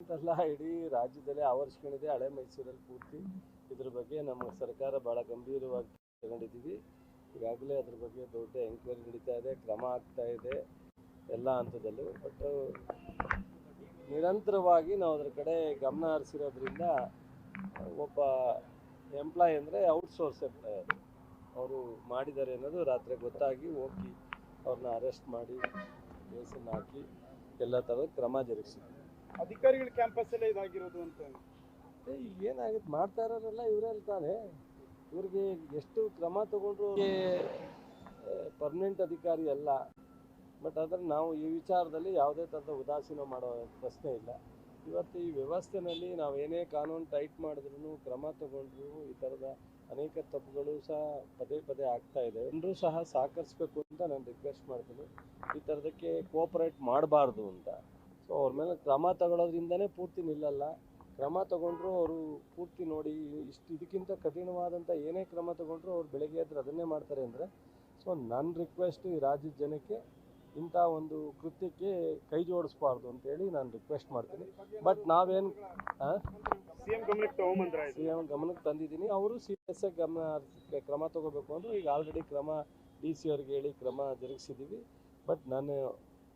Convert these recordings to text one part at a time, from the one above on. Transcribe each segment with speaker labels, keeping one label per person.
Speaker 1: ಅಂತಲ್ಲ ಇಡೀ ರಾಜ್ಯದಲ್ಲೇ ಆವರಿಸ್ಕೊಂಡಿದೆ ಹಳೆ ಮೈಸೂರಲ್ಲಿ ಪೂರ್ತಿ. ಇದ್ರ ಬಗ್ಗೆ ನಮ್ಮ ಸರ್ಕಾರ ಭಾಳ ಗಂಭೀರವಾಗಿ ತಗೊಂಡಿದ್ದೀವಿ. ಈಗಾಗಲೇ ಅದ್ರ ಬಗ್ಗೆ ದೊಡ್ಡ ಎಂಕ್ವೈರಿ ನಡೀತಾ ಇದೆ, ಕ್ರಮ ಆಗ್ತಾ ಇದೆ, ಎಲ್ಲ ಹಂತದಲ್ಲೂ. ಬಟ್ ನಿರಂತರವಾಗಿ ನಾವು ಅದ್ರ ಕಡೆ ಗಮನ ಹರಿಸಿರೋದ್ರಿಂದ ಒಬ್ಬ ಎಂಪ್ಲಾಯ್ ಅಂದರೆ ಔಟ್ಸೋರ್ಸ್ ಎಂಪ್ಲಾಯ್ ಅದು ಅವರು ಮಾಡಿದ್ದಾರೆ ಅನ್ನೋದು ರಾತ್ರಿ ಗೊತ್ತಾಗಿ ಹೋಗಿ ಅವ್ರನ್ನ ಅರೆಸ್ಟ್ ಮಾಡಿ ಕೇಸನ್ನು ಹಾಕಿ ಎಲ್ಲ ಥರದ ಕ್ರಮ ಜರುಗಿಸಿದ್ವಿ.
Speaker 2: ಅಧಿಕಾರಿಗಳ ಕ್ಯಾಂಪಸ್ ಅಲ್ಲೇ ಇದಾಗಿರೋದು ಅಂತ
Speaker 1: ಏನಾಗುತ್ತೆ? ಮಾಡ್ತಾ ಇರೋರೆಲ್ಲ ಇವರೇ ತಾನೆ ಇವ್ರಿಗೆ ಎಷ್ಟು ಕ್ರಮ ತಗೊಂಡ್ರು ಪರ್ಮನೆಂಟ್ ಅಧಿಕಾರಿ ಅಲ್ಲ. ಬಟ್ ಆದರೆ ನಾವು ಈ ವಿಚಾರದಲ್ಲಿ ಯಾವುದೇ ಥರದ ಉದಾಸೀನ ಮಾಡೋ ಪ್ರಶ್ನೆ ಇಲ್ಲ. ಇವತ್ತು ಈ ವ್ಯವಸ್ಥೆನಲ್ಲಿ ನಾವು ಏನೇ ಕಾನೂನು ಟೈಟ್ ಮಾಡಿದ್ರು ಕ್ರಮ ತಗೊಂಡ್ರು ಈ ಥರದ ಅನೇಕ ತಪ್ಪುಗಳು ಸಹ ಪದೇ ಪದೇ ಆಗ್ತಾ ಇದೆ. ಎಲ್ಲರೂ ಸಹ ಸಹಕರಿಸ್ಬೇಕು ಅಂತ ನಾನು ರಿಕ್ವೆಸ್ಟ್ ಮಾಡ್ತೀನಿ. ಈ ಥರದಕ್ಕೆ ಕೋಪರೇಟ್ ಮಾಡಬಾರ್ದು ಅಂತ. ಸೊ ಅವ್ರ ಮೇಲೆ ಕ್ರಮ ತಗೊಳ್ಳೋದ್ರಿಂದನೇ ಪೂರ್ತಿ ನಿಲ್ಲಲ್ಲ. ಕ್ರಮ ತಗೊಂಡ್ರು ಅವರು ಪೂರ್ತಿ ನೋಡಿ ಇಷ್ಟು ಇದಕ್ಕಿಂತ ಕಠಿಣವಾದಂಥ ಏನೇ ಕ್ರಮ ತಗೊಂಡ್ರು ಅವ್ರು ಬೆಳಗ್ಗೆ ಎದ್ರೆ ಅದನ್ನೇ ಮಾಡ್ತಾರೆ ಅಂದರೆ ಸೊ ನನ್ನ ರಿಕ್ವೆಸ್ಟ್ ಈ ರಾಜ್ಯದ ಜನಕ್ಕೆ ಇಂಥ ಒಂದು ಕೃತ್ಯಕ್ಕೆ ಕೈ ಜೋಡಿಸ್ಬಾರ್ದು ಅಂತೇಳಿ ನಾನು ರಿಕ್ವೆಸ್ಟ್ ಮಾಡ್ತೀನಿ. ಬಟ್ ನಾವೇನು ಸಿ ಎಂ ಗಮನಕ್ಕೆ ತಂದಿದ್ದೀನಿ. ಅವರು ಸೀರಿಯಸ್ ಆಗಿ ಗಮನ ಕ್ರಮ ತಗೋಬೇಕು ಅಂದ್ರೆ ಈಗ ಆಲ್ರೆಡಿ ಕ್ರಮ ಡಿ ಸಿ ಅವ್ರಿಗೆ ಹೇಳಿ ಕ್ರಮ ಜರುಗಿಸಿದ್ದೀವಿ ಬಟ್ ನಾನು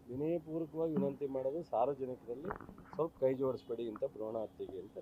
Speaker 1: ವಿನಯಪೂರ್ವಕವಾಗಿ ವಿನಂತಿ ಮಾಡೋದು ಸಾರ್ವಜನಿಕರಲ್ಲಿ ಸ್ವಲ್ಪ ಕೈ ಜೋಡಿಸ್ಬೇಡಿ ಅಂತ ಭ್ರೂಣ ಹತ್ಯೆಗೆ ಅಂತ